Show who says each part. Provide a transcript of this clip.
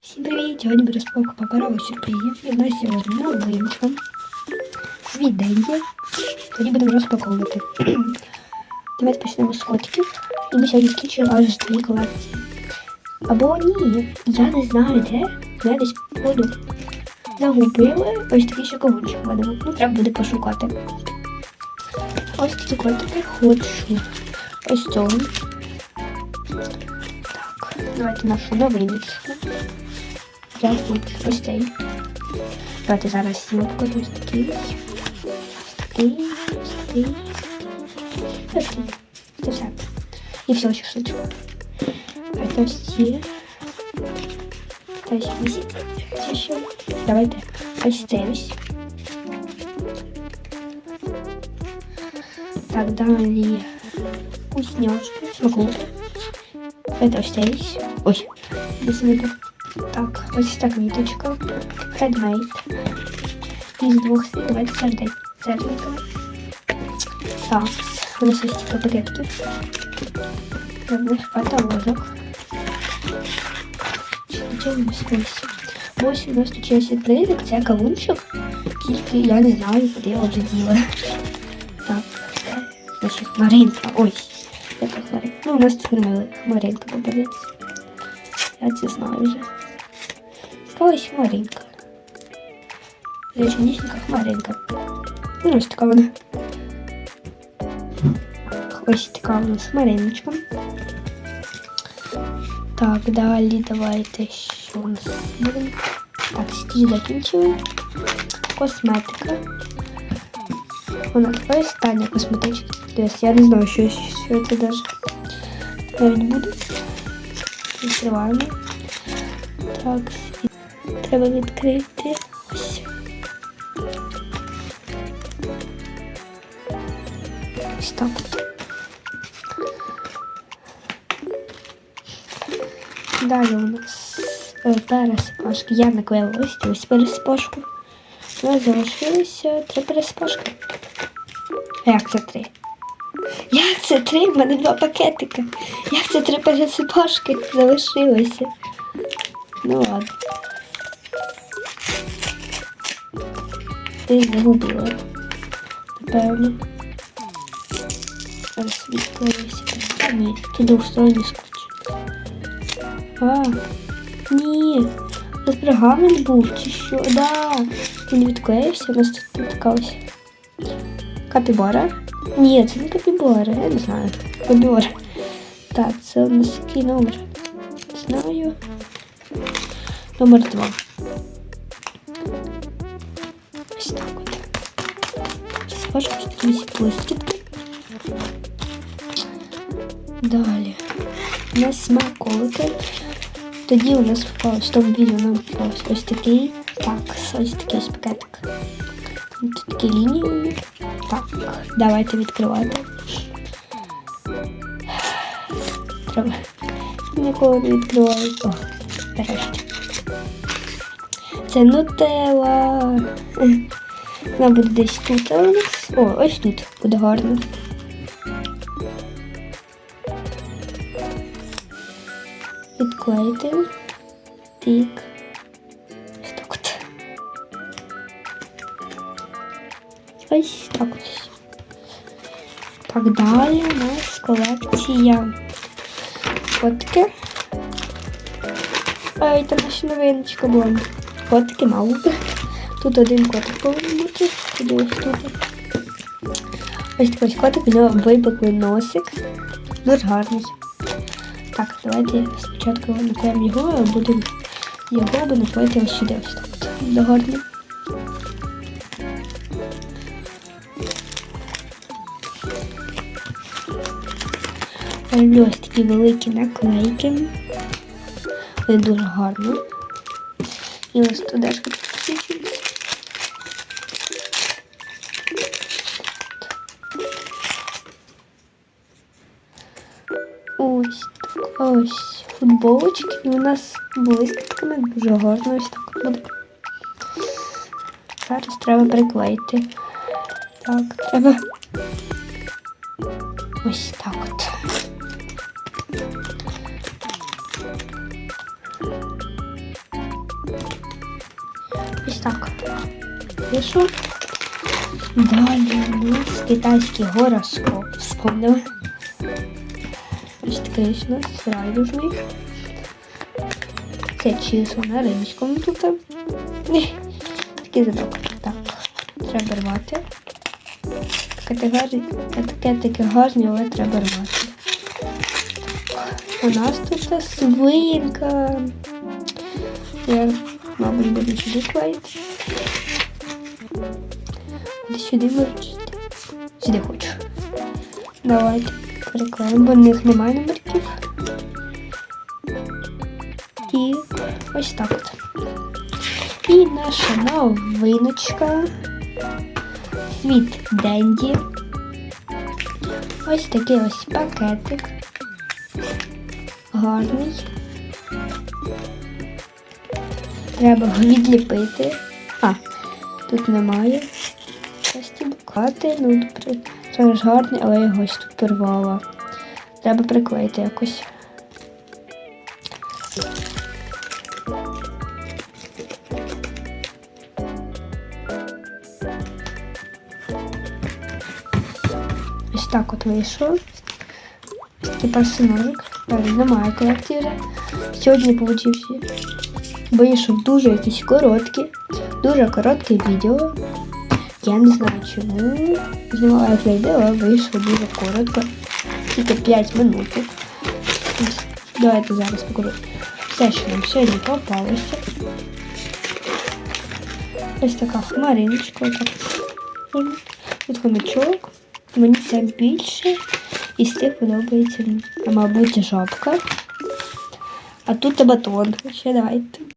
Speaker 1: Всім привіт! Сьогодні буде розпаковка паперових сюрпризів. І в нас сьогодні новинка. Є. Тоді будемо розпаковувати. Давайте почнемо з котиків. І ми сьогодні скінчили аж дві колекції. Або ні, я не знаю де. Я десь походу загубили ось такий ще в мене. Ну, треба буде пошукати. Ось такі котики хочу. Ось цього. Так, давайте нашу новиночку. Я хочу ось цей. Давайте зараз я покажу ось такий. Ось такий, ось такий. Ось такий. Це все. І все ще швидше. Давайте ось ці. Ось ось ці ще. Давайте ось цей ось. Так, далі вкусняшки, смаколики. Давайте ось цей ось. Ой, десь не так. Так, ось ця квіточка. Хедмейд. Із двох. Давайте сердечко. Серденько. Так, у нас такі пакетки. Певних каталожок. Чим ось. У нас тут ще сюрпризик, це кавунчик. Тільки я не знаю, куди його діли. Так, значить, Маринка. Ось. Яка хмаринка. Ну, у нас тут хмаринка попадеться. Я це знаю вже. Якась хмаринка. Речничника хмаринка. Ну, ось така вона. Ось така у нас хмариночка. Так, далі давайте що у нас буде. Так, стіль закінчили. Косметика. Вона остання косметичка. Тобто я не знаю, що, що це даже навіть буде. Відкриваємо. Так, і треба відкрити. Ось. Ось так. Далі у нас е, пересипашки. Я наклеїла ось ось пересипашку. У нас залишилося три пересипашки. Як це три? Як це три? У мене два пакетика. Як це три пересипашки залишилося? Ну ладно. Ти загубила. Напевно. Відклеюся. А, ні, туди в стороні скручу. А, ні. Нас пергамент був, чи що? Да. Він відклеївся, у нас тут така ось капібара. Ні, це не капібара, я не знаю. Капібара. Так, це у нас який номер? Не знаю. Номер два. Ось так от. Ось такі ось блискітки. Далі. У нас смаколики. Тоді у нас попалось тому відео нам попалось ось такий. Так, ось такий ось пакетик. Тут такі лінії. Так, давайте відкривати. Треба. Ніколи не відкриваю. О, нарешті. Це нутелла. Вона десь тут у нас. О, ось тут буде гарно. Відклеїти. Тик. Ось так от. Ось так ось. Так далі у нас колекція котики. Ай, там ще новиночка була. Котики мавпи. Тут один котик повинен Ось тут. Ось котик, у нього випеклий носик. Дуже гарний. Так, давайте спочатку наклеїмо його, а будемо його би наклеїти ось сюди. Ось так. Буде гарно. Роблю ось такі великі наклейки. Вони дуже гарно. І ось туди ж підключується. Ось так, ось футболочки. І у нас блискітками дуже гарно ось так буде. Зараз треба приклеїти. Так, треба. Ось так от. Ось так. Вийшов. Далі у нас китайський гороскоп. Вспомнили. Ось такий у нас райдужний. Це число на римському тут. Такий задок. Так, треба рвати. Таке таке гарні, але треба рвати. У нас тут свинка. Я, мабуть, буду сюди клеїти. Сюди виручити. Сюди хочу. Давайте переклеїмо, бо в них немає номерків. І ось так от. І наша новиночка. Світ Денді. Ось такий ось пакетик. Гарний. Треба відліпити. А, тут немає. Ось буклати, ну, при- це гарний, але його ось тут порвала. Треба приклеїти якось. Ось так от вийшов. Ось такий персонажик. Далі немає колектива. Сьогодні получився. Вийшов дуже якийсь короткий, дуже коротке відео. Я не знаю чому. Знімала це відео, але вийшло дуже коротко. Тільки 5 минут. Ось, Давайте зараз покажу. Все, що нам сьогодні попалося. Ось така хмариночка. Отак. Тут хомячок. Мені це більше із тих подобається, а, мабуть, жабка. А тут батон. Ще давайте.